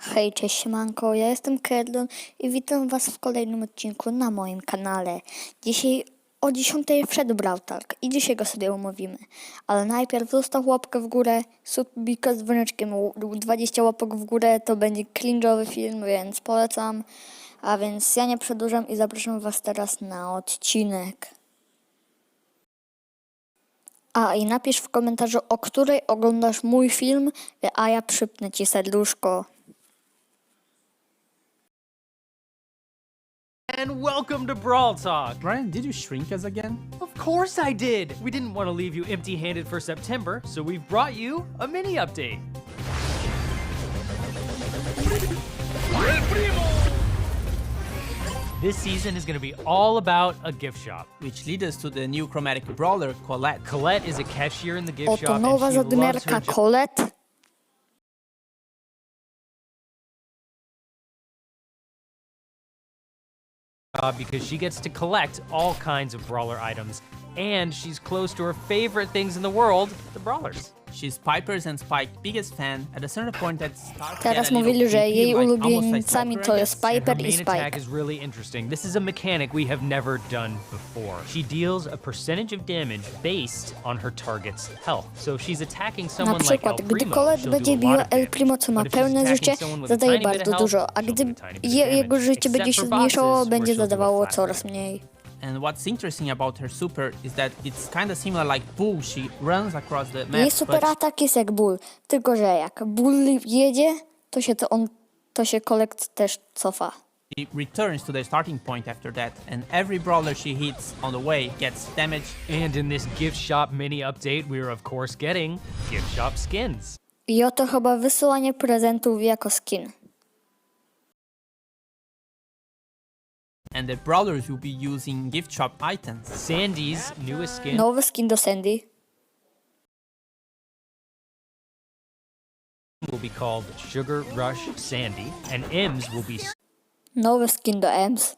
Hej, cześć siemanko, ja jestem Kerdon i witam was w kolejnym odcinku na moim kanale. Dzisiaj o 10 wszedł Brautalk i dzisiaj go sobie omówimy. Ale najpierw zostaw łapkę w górę, subika z dzwoneczkiem, u- 20 łapek w górę to będzie cringe'owy film, więc polecam. A więc ja nie przedłużam i zapraszam was teraz na odcinek. A i napisz w komentarzu, o której oglądasz mój film, a ja przypnę ci serduszko. And welcome to Brawl Talk. Brian, did you shrink us again? Of course I did. We didn't want to leave you empty handed for September, so we've brought you a mini update. This season is going to be all about a gift shop. Which leads us to the new chromatic brawler, Colette. Colette is a cashier in the gift Oto shop. nowa and she loves zadmiarka her job Colette. Uh, because she gets to collect all kinds of brawler items. And she's close to her favorite things in the world, the brawlers. She's Piper's and Spike's biggest fan. At a certain point, that starts Teraz mówili, że jej ulubieńcami Piper, to jest Piper i main attack Spike. is really interesting. This is a mechanic we have never done before. She deals a percentage of damage based on her target's health. So if she's attacking Na someone like El przykład, gdy Primo, Colette she'll będzie do a lot biła of El damage. Primo, co ma But if she's pełne attacking życie, someone with a zadaje tiny bit of bardzo health, dużo, a she'll do gdy a tiny bit of je, damage. jego życie będzie się for zmniejszało, bosses, będzie where she'll do a zadawało flat coraz mniej. And what's interesting about her super is that it's kind of similar like Bull. She runs across the map, Jej super but atak jest jak ból, tylko że jak ból jedzie, to się to on, to się Colette też cofa. she returns to the starting point after that. And every brawler she hits on the way gets damage. And in this gift shop mini update, we're of course getting gift shop skins. I oto chyba wysyłanie prezentów jako skin. And the brawlers will be using gift shop items. Sandy's newest skin Nowy skin do Sandy. will be called Sugar Rush Sandy, and M's will be Nowy skin do Ems.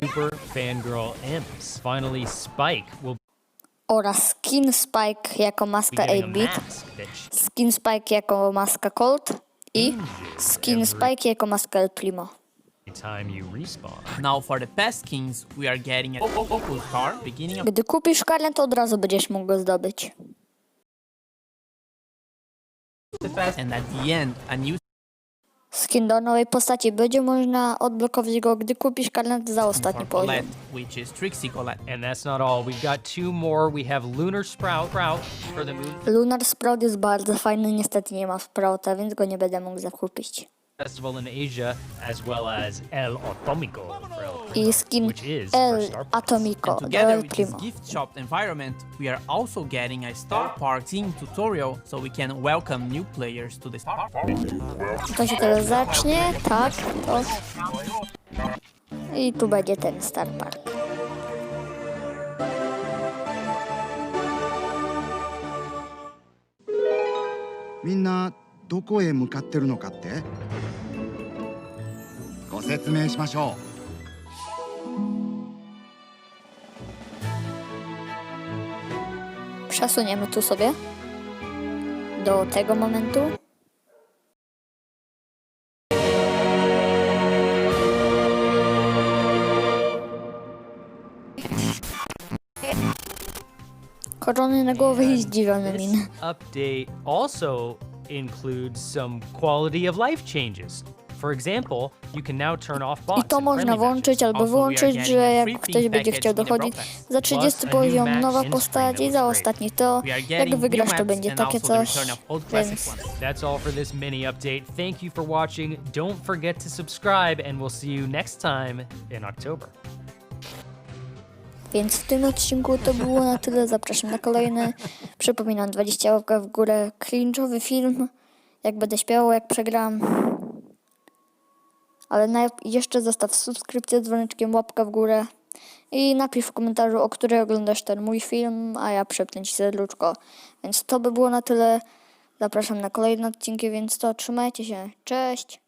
Super Fangirl M's. Finally, Spike will Oraz skin Spike jako maska 8-bit. mask that sh- Skin Spike jako maska Colt. I skin Spike jako maska El Primo. time you respawn. Now for the past skins, we are getting a Opal Star, beginning of Gdy kupisz karnet, to od razu będziesz mógł go zdobyć. the and at the end, a new Skin do nowej postaci będzie można odblokować go, gdy kupisz karnet za ostatni Colette, poziom. which is Trixie Colette. And that's not all. We've got two more. We have Lunar Sprout, Sprout for the move Lunar Sprout jest bardzo fajny, niestety nie ma Sprouta, więc go nie będę mógł zakupić. Festival in Asia, as well as El Atomico for El Primo, I skin which is for El Star Points. Atomico And do together El with this Primo. gift shop environment, we are also getting a Star Park team tutorial so we can welcome new players to the Star Park. To się teraz zacznie, tak, to... I tu będzie ten Star Park. みんなどこへ向かってるのかって ご説明しましょ Przesuniemy tu sobie. Do tego momentu. Korony na głowę i zdziwione This miny. update also includes some quality of life changes. I to można włączyć albo wyłączyć, że jak ktoś będzie chciał dochodzić za 30 Plus a new poziom, nowa postać i za ostatni to, jak wygrasz to będzie takie coś, więc. That's all for this mini update. Thank you for watching. Don't forget to subscribe, and we'll see you next time in October. Więc w tym odcinku to było na tyle. Zapraszam na kolejny. Przypominam 20 łapka w górę. Cringe'owy film. Jak będę śpiewał, jak przegram. Ale jeszcze zostaw subskrypcję dzwoneczkiem, łapka w górę. I napisz w komentarzu, o której oglądasz ten mój film, a ja przepnę ci serduszko. Więc to by było na tyle. Zapraszam na kolejne odcinki, więc to trzymajcie się. Cześć!